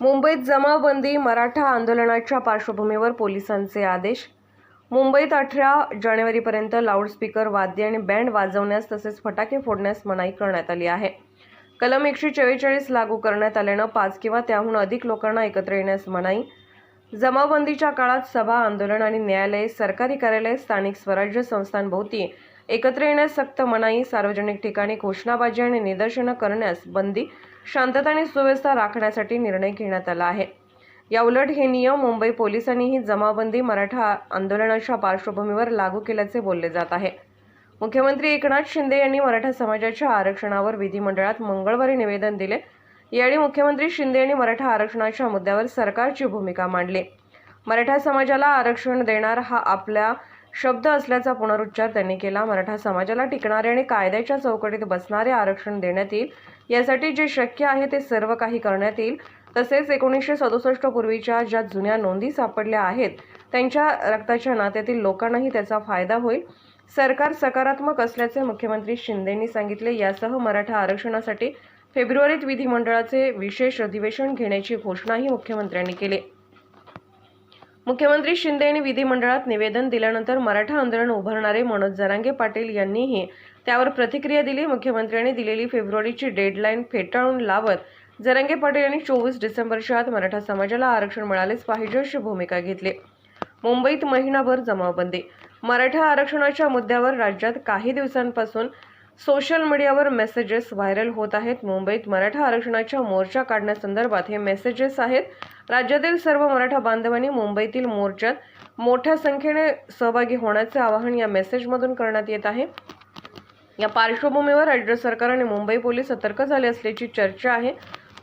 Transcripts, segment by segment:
मुंबईत जमावबंदी मराठा आंदोलनाच्या पार्श्वभूमीवर पोलिसांचे आदेश. मुंबईत अठरा जानेवारीपर्यंत लाऊडस्पीकर वाद्य आणि बँड वाजवण्यास तसेच फटाके फोडण्यास मनाई करण्यात आली आहे. कलम एकशे चव्वेचाळीस लागू करण्यात आल्यानं पाच किंवा त्याहून अधिक लोकांना एकत्र येण्यास मनाई जमावबंदीच्या काळात सभा आंदोलन आणि न्यायालये सरकारी कार्यालय स्थानिक स्वराज्य संस्थांभोवती एकत्र येण्यास सक्त मनाई सार्वजनिक ठिकाणी घोषणाबाजी आणि निदर्शनं करण्यास बंदी शांतता आणि सुव्यवस्था राखण्यासाठी निर्णय घेण्यात आला आहे. याउलट हे नियम मुंबई पोलिसांनीही जमावबंदी मराठा आंदोलनाच्या पार्श्वभूमीवर लागू केल्याचे बोलले जात आहे. मुख्यमंत्री एकनाथ शिंदे यांनी मराठा समाजाच्या आरक्षणावर विधिमंडळात मंगळवारी निवेदन दिले. यावेळी मुख्यमंत्री शिंदे यांनी मराठा आरक्षणाच्या मुद्द्यावर सरकारची भूमिका मांडली. मराठा समाजाला आरक्षण देणार हा आपला शब्द असल्याचा पुनरुच्चार त्यांनी केला. मराठा समाजाला टिकणारे आणि कायद्याच्या चौकटीत बसणारे आरक्षण देण्यात येईल. यासाठी जे शक्य आहे ते सर्व काही करण्यात येईल. तसेच एकोणीसशे सदुसष्ट पूर्वीच्या ज्या जुन्या नोंदी सापडल्या आहेत त्यांच्या रक्ताच्या नात्यातील लोकांनाही त्याचा फायदा होईल. सरकार सकारात्मक असल्याचे मुख्यमंत्री शिंदेंनी सांगितले. यासह मराठा आरक्षणासाठी फेब्रुवारीत विधिमंडळाचे विशेष अधिवेशन घेण्याची घोषणाही मुख्यमंत्र्यांनी केली. मुख्यमंत्री शिंदे यांनी विधिमंडळात निवेदन दिल्यानंतर मराठा आंदोलन उभारणारे मनोज जरांगे पाटील यांनीही त्यावर प्रतिक्रिया दिली. मुख्यमंत्र्यांनी दिलेली फेब्रुवारीची डेडलाईन फेटाळून लावत जरांगे पाटील यांनी चोवीस डिसेंबरच्या आत मराठा समाजाला आरक्षण मिळालेच पाहिजे अशी भूमिका घेतली. मुंबईत महिनाभर जमावबंदी. मराठा आरक्षणाच्या मुद्द्यावर राज्यात काही दिवसांपासून सोशल मीडियावर मेसेजेस व्हायरल होत आहेत. मुंबईत मराठा आरक्षणाच्या मोर्चा काढण्यासंदर्भात हे मेसेजेस आहेत. राज्यातील सर्व मराठा बांधवांनी मुंबईतील मोर्चात मोठ्या संख्येने सहभागी होण्याचे आवाहन या मेसेजमधून करण्यात येत आहे. या पार्श्वभूमीवर राज्य सरकार आणि मुंबई पोलीस सतर्क झाले असल्याची चर्चा आहे.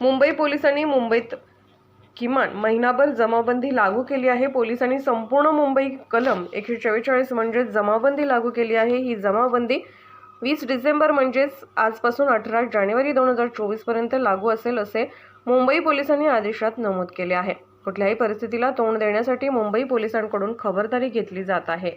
मुंबई पोलिसांनी मुंबईत किमान महिनाभर जमावबंदी लागू केली आहे. पोलिसांनी संपूर्ण मुंबई कलम एकशे चव्वेचाळीस म्हणजे जमावबंदी लागू केली आहे. ही जमावबंदी वीस डिसेंबर म्हणजेच आजपासून अठरा जानेवारी दोन हजार चोवीसपर्यंत लागू असेल असे मुंबई पोलिसांनी आदेशात नमूद केले आहे. कुठल्याही परिस्थितीला तोंड देण्यासाठी मुंबई पोलिसांकडून खबरदारी घेतली जात आहे.